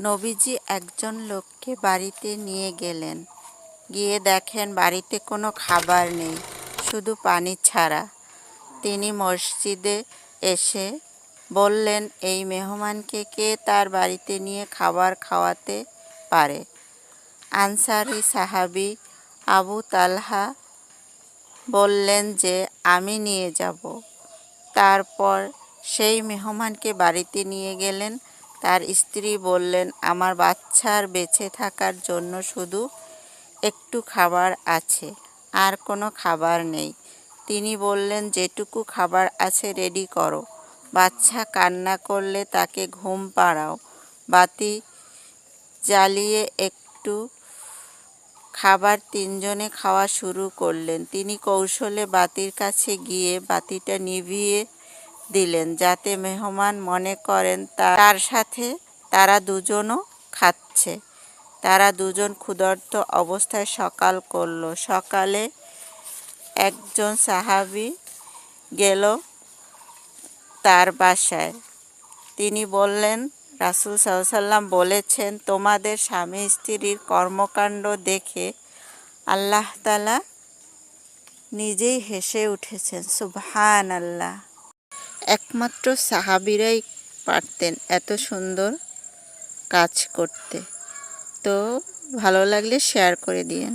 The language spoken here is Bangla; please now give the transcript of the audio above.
নবীজি একজন লোককে বাড়িতে নিয়ে গেলেন। গিয়ে দেখেন বাড়িতে কোনো খাবার নেই, শুধু পানি ছাড়া। তিনি মসজিদে এসে বললেন, এই মেহমানকে কে তার বাড়িতে নিয়ে খাবার খাওয়াতে পারে? আনসারি সাহাবি আবু তালহা বললেন যে, আমি নিয়ে যাব। তারপর সেই মেহমানকে বাড়িতে নিয়ে গেলেন। তার স্ত্রী বললেন, আমার বাচ্চার বেঁচে থাকার জন্য শুধু একটু খাবার আছে, আর কোনো খাবার নেই। তিনি বললেন, যেটুকু খাবার আছে রেডি করো। বাচ্চা কান্না করলে তাকে ঘুম পাড়াও। বাতি জ্বালিয়ে একটু খাবার তিনজনে খাওয়া শুরু করলেন। তিনি কৌশলে বাতির কাছে গিয়ে বাতিটা নিভিয়ে দিলেন যাতে মেহমান মনে করেন তার সাথে তারা দুজনও খাচ্ছে। তারা দুজন ক্ষুধার্ত অবস্থায় সকাল করল। সকালে একজন সাহাবি গেল তার বাসায়। তিনি বললেন, রাসুল সাল্লাম বলেছেন, তোমাদের স্বামী স্ত্রীর কর্মকাণ্ড দেখে আল্লাহ তালা নিজেই হেসে উঠেছেন। সুবহান আল্লাহ একমাত্র সাহাবিরাই পারতেন এত সুন্দর কাজ করতে। তো ভালো লাগলে শেয়ার করে দিয়েন।